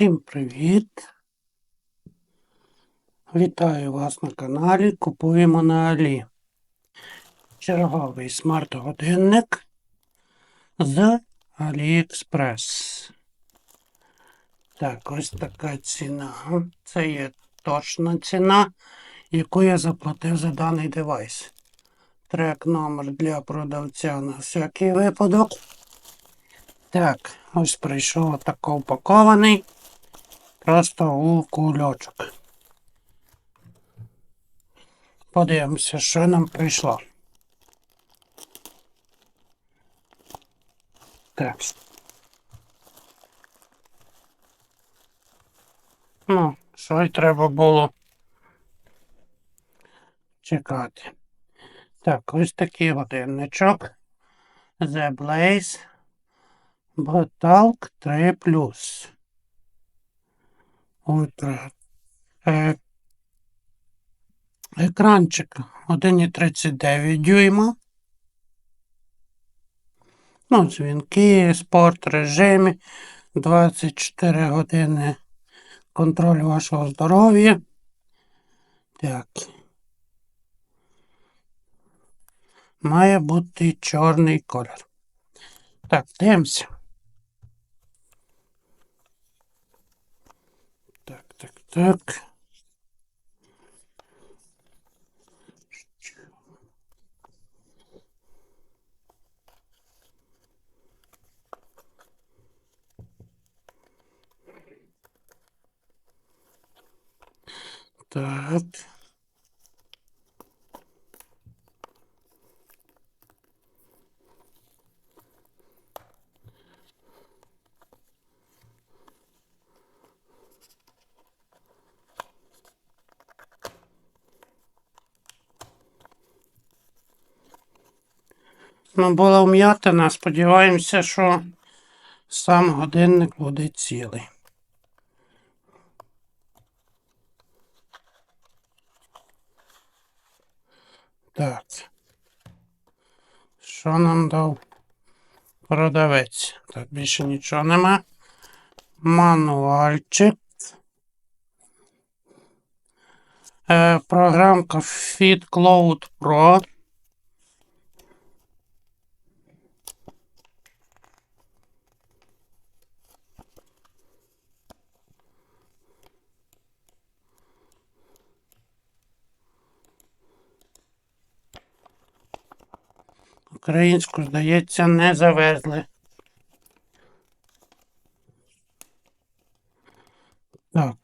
Всім привіт! Вітаю вас на каналі Купуємо на Алі. Черговий смарт-годинник з AliExpress. Так, ось така ціна. Це є точна ціна, яку я заплатив за даний девайс. Трек номер для продавця на всякий випадок. Так, ось прийшов отако упакований. Просто у кульочок. Подивимося, що нам прийшло. Так. Ну, що й треба було чекати. Так, ось такий годинничок. The Blaze Batalk 3 Plus. Е, екранчик 1,39 дюйма. Ну, дзвінки, спорт режимі, 24 години контроль вашого здоров'я. Так. Має бути чорний колір. Так, дивимося. Так, так, Ну, була вм'ятина, сподіваємося, що сам годинник буде цілий. Так. Що нам дав продавець? Так, більше нічого нема. Мануальчик. Е, програмка FitCloud Pro. Українську, здається, не завезли. Так.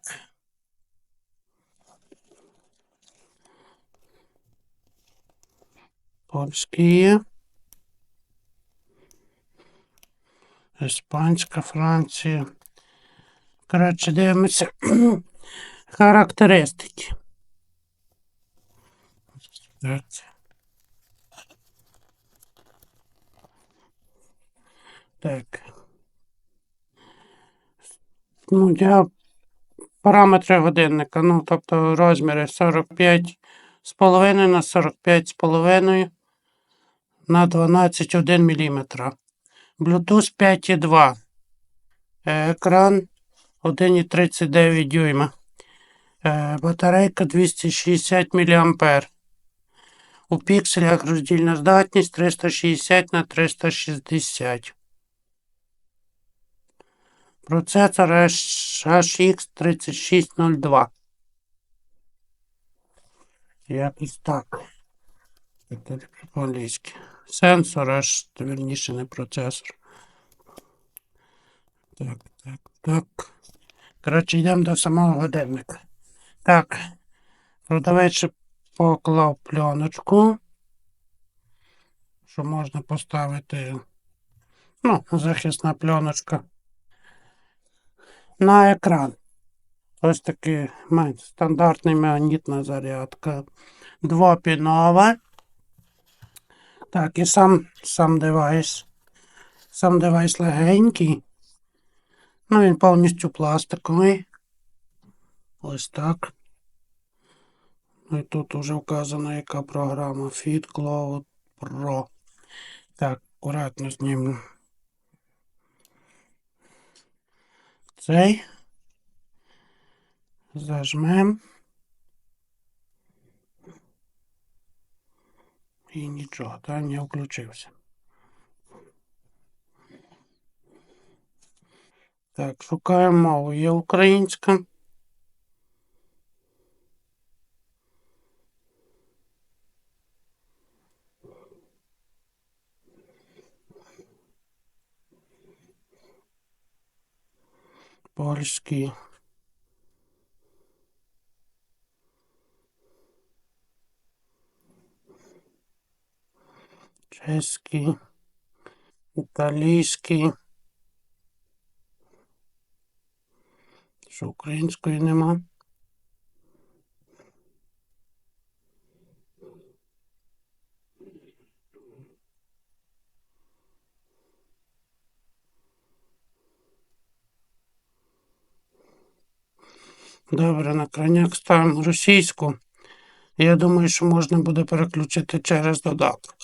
Польський є. Іспанська, Франція. Коротше, дивимося характеристики. Так. Так. Ну, я параметри годинника, ну, тобто розміри 45 з половиною на 45 з половиною на 12,1 мм. Bluetooth 5,2. Е, Екран 1,39 дюйма. Е, Батарейка 260 мА. У пікселях роздільна здатність 360 на 360. Процесор HX 3602. Якось так. По-англійськи. Сенсор аж, верніше, не процесор. Так, так, так. Коротше, йдемо до самого годинника. Так. Продавець поклав пленочку. Що можна поставити. Ну, захисна пленочка на екран. Ось такий стандартний магнітна зарядка. Двопінова. Так, і сам, сам девайс. Сам девайс легенький. Ну, він повністю пластиковий. Ось так. І тут вже вказано, яка програма Fit Cloud Pro. Так, акуратно зніму. Цей. Зажмем. І нічого, так, не включився. Так, шукаємо мову. Є українська. Польський. Чеський. Італійський. Що української нема? Добре, на крайняк ставимо російську. Я думаю, що можна буде переключити через додаток.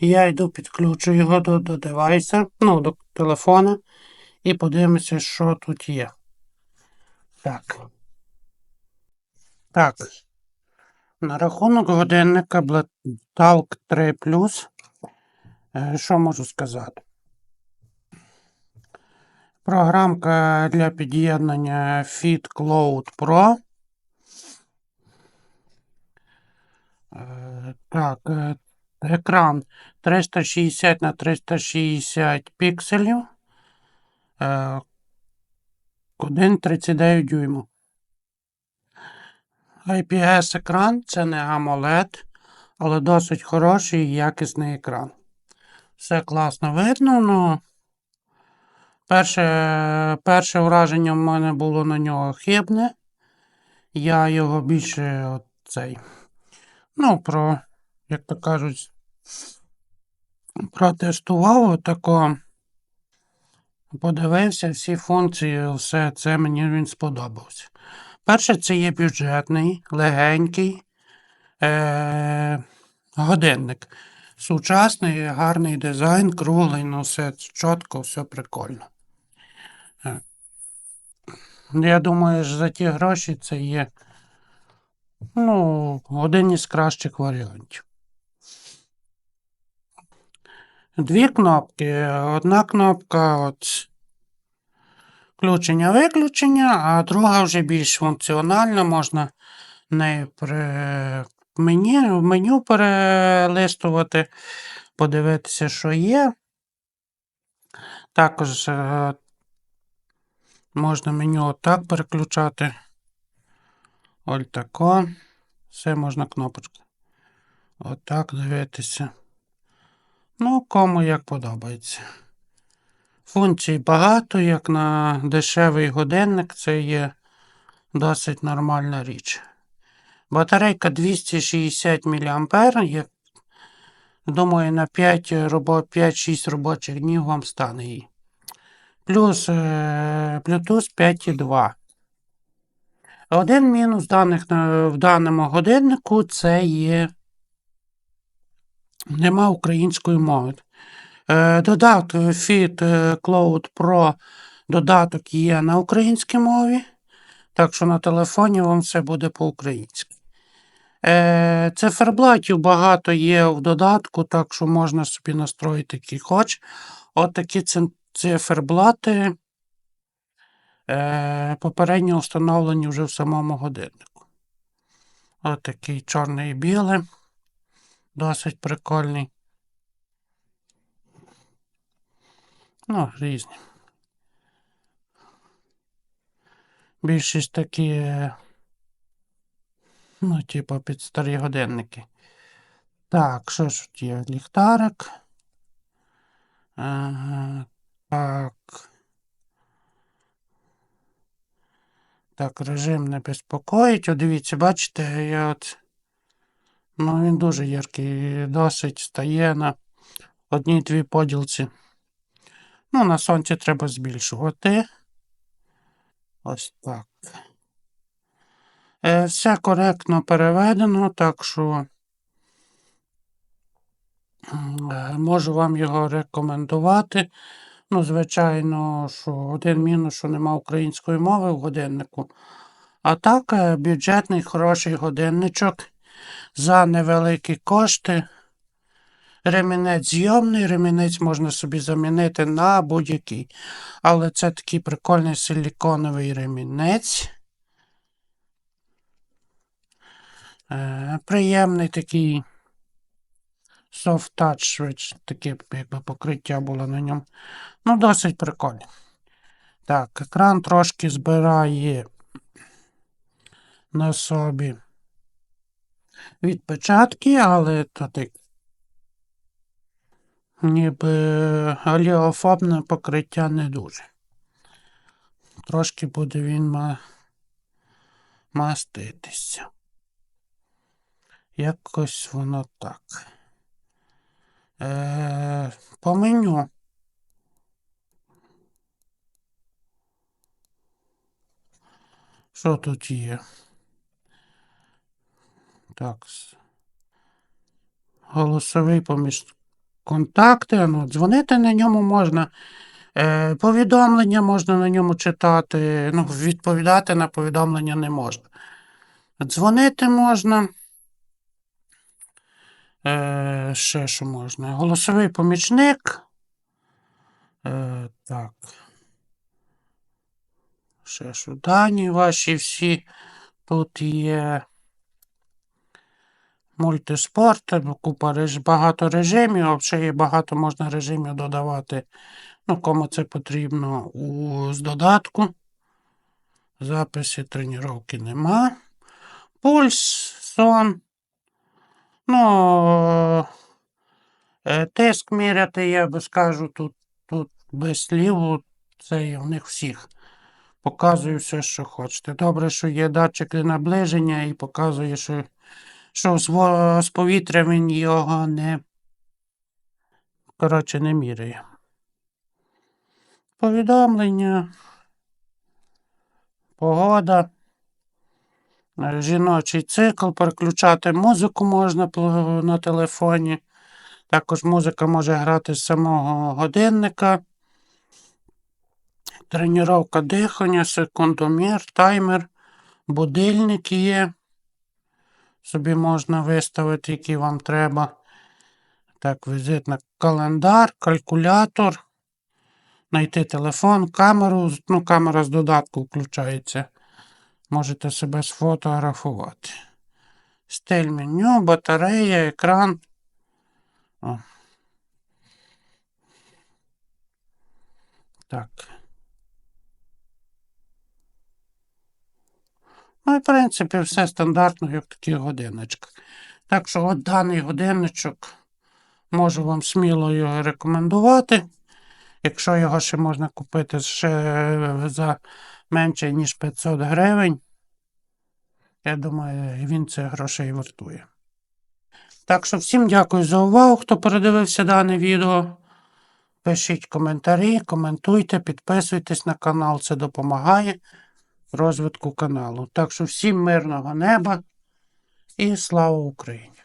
Я йду підключу його до, до девайса, ну, до телефона, і подивимося, що тут є. Так. Так. На рахунок годинника Talk 3 е, Що можу сказати? Програмка для під'єднання Fit Cloud Pro. Е, Так, е, екран 360 на 360 пікселів. Е, 1,39 дюйму. IPS екран це не AMOLED, але досить хороший і якісний екран. Все класно видно, ну перше, перше враження в мене було на нього хибне. Я його більше от цей, ну, про, як то кажуть, протестував отако. Подивився всі функції, все це мені він сподобався. Перше, це є бюджетний, легенький е- годинник. Сучасний, гарний дизайн, круглий, ну все чітко, все прикольно. Е. Я думаю, що за ті гроші це є ну, один із кращих варіантів. Дві кнопки. Одна кнопка от включення-виключення, а друга вже більш функціональна, можна нею при меню, меню перелистувати, подивитися, що є. Також е, можна меню отак переключати. Ось тако. Все можна кнопочку. Отак дивитися. Ну, кому як подобається. Функцій багато, як на дешевий годинник, це є досить нормальна річ. Батарейка 260 мА. Є, думаю, на 5-6 робочих днів вам стане її. Плюс е, Bluetooth 5.2. Один мінус даних в даному годиннику це є. Нема української мови. Е, додаток Fit Cloud Pro додаток є на українській мові. Так що на телефоні вам все буде по-українськи. Е, циферблатів багато є в додатку, так що можна собі настроїти який хоч. От такі циферблати е, попередньо встановлені вже в самому годиннику. От такий чорний і білий. Досить прикольний. Ну, різні. Більшість такі, е, ну, типу, під старі годинники. Так, що ж тут є? Ліхтарик. Ага, так. Так, режим не безпокоїть. О, дивіться, бачите, я от. Ну, він дуже яркий, досить стає на одній-дві поділці. Ну, на сонці треба збільшувати. Ось так. Е, Все коректно переведено, так що е, можу вам його рекомендувати. Ну, звичайно, що один мінус, що нема української мови в годиннику. А так, е, бюджетний хороший годинничок за невеликі кошти. Ремінець зйомний, ремінець можна собі замінити на будь-який. Але це такий прикольний силіконовий ремінець. Е, приємний такий soft touch, швидше, таке якби покриття було на ньому. Ну, досить прикольно. Так, екран трошки збирає на собі відпечатки, але то так. Ніби аліофобне покриття не дуже. Трошки буде він ма... маститися. Якось воно так. Е, по меню. Що тут є? Так. Голосовий поміж контакти. Ну, дзвонити на ньому можна. Е, повідомлення можна на ньому читати. Ну, відповідати на повідомлення не можна. Дзвонити можна. Е, ще що можна? Голосовий помічник. Е, так. Ще що дані ваші всі. Тут є мультиспорт, купа реж... багато режимів, ще є багато можна режимів додавати. Ну, кому це потрібно у з додатку. Записи тренування нема. Пульс, сон. Ну, е, тиск міряти, я би скажу, тут, тут без слів, це у них всіх. Показую все, що хочете. Добре, що є датчик наближення і показує, що, що з повітря він його не. Коротше, не міряє. Повідомлення. Погода. Е, Жіночий цикл. Переключати музику можна на телефоні. Також музика може грати з самого годинника. Тренування дихання, секундомір, таймер, будильник є. Собі можна виставити, який вам треба. Так, візитна календар, калькулятор. Знайти телефон, камеру. Ну, камера з додатку включається. Можете себе сфотографувати. Стиль меню, батарея, екран. О. Так. Ну, і, в принципі, все стандартно, як в таких. Так що, от даний годинничок можу вам сміло його рекомендувати. Якщо його ще можна купити ще за менше, ніж 500 гривень, я думаю, він це грошей вартує. Так що всім дякую за увагу, хто передивився дане відео. Пишіть коментарі, коментуйте, підписуйтесь на канал, це допомагає розвитку каналу. Так що всім мирного неба і слава Україні!